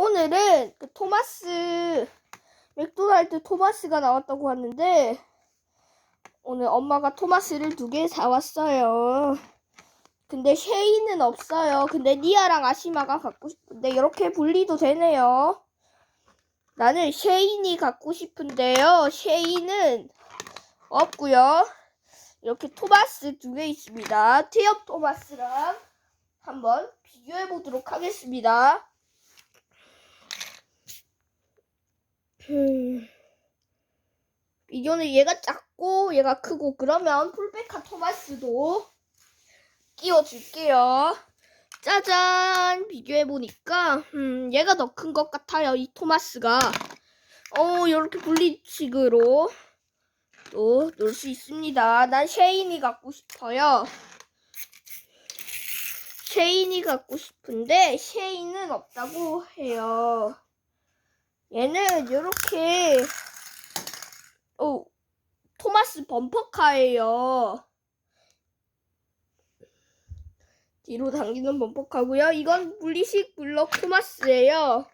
오늘은 그 토마스 맥도날드 토마스가 나왔다고 하는데 오늘 엄마가 토마스를 두 개 사왔어요. 근데 쉐이는 없어요. 근데 니아랑 아시마가 갖고 싶은데 이렇게 분리도 되네요. 나는 쉐인이 갖고 싶은데요. 쉐인은 없고요. 이렇게 토마스 두 개 있습니다. 티업 토마스랑 한번 비교해 보도록 하겠습니다. 음, 비교는 얘가 작고 얘가 크고 그러면 풀백한 토마스도 끼워줄게요. 짜잔 비교해 보니까 음, 얘가 더 큰 것 같아요. 이 토마스가 어 이렇게 분리식으로 또 놀 수 있습니다. 난 쉐인이 갖고 싶어요. 쉐인이 갖고 싶은데 쉐인은 없다고 해요. 얘는 이렇게 어 토마스 범퍼카예요. 뒤로 당기는 범퍼카고요. 이건 분리식 블럭 토마스예요.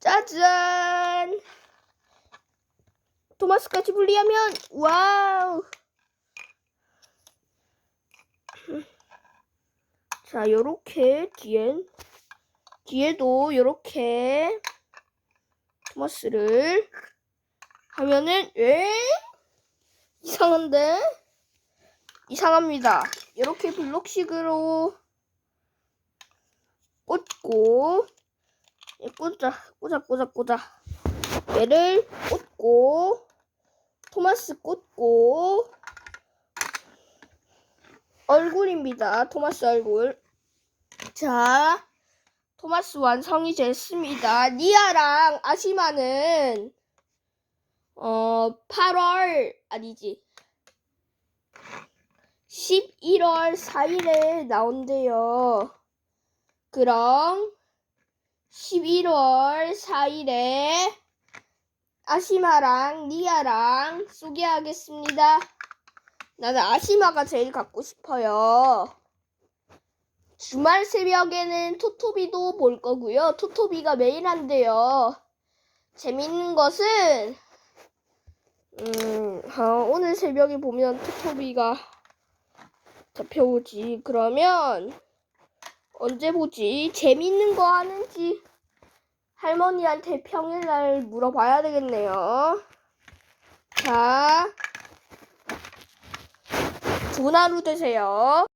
짜잔! 토마스까지 분리하면 와우! 자, 요렇게 뒤엔 뒤에도 요렇게 토마스를 하면은 에 이상한데 이상합니다. 이렇게 블록식으로 꽂고 얘 꽂자 꽂아 꽂아 꽂아 얘를 꽂고 토마스 꽂고 얼굴입니다. 토마스 얼굴. 자, 토마스 완성이 됐습니다. 니아랑 아시마는 어 8월 아니지 11월 4일에 나온대요. 그럼 11월 4일에 아시마랑 니아랑 소개하겠습니다. 나는 아시마가 제일 갖고 싶어요. 주말 새벽에는 토토비도 볼 거고요. 토토비가 매일 한대요. 재밌는 것은 음, 어, 오늘 새벽에 보면 토토비가 잡혀오지. 그러면 언제 보지? 재밌는 거 하는지 할머니한테 평일날 물어봐야 되겠네요. 자, 좋은 하루 되세요.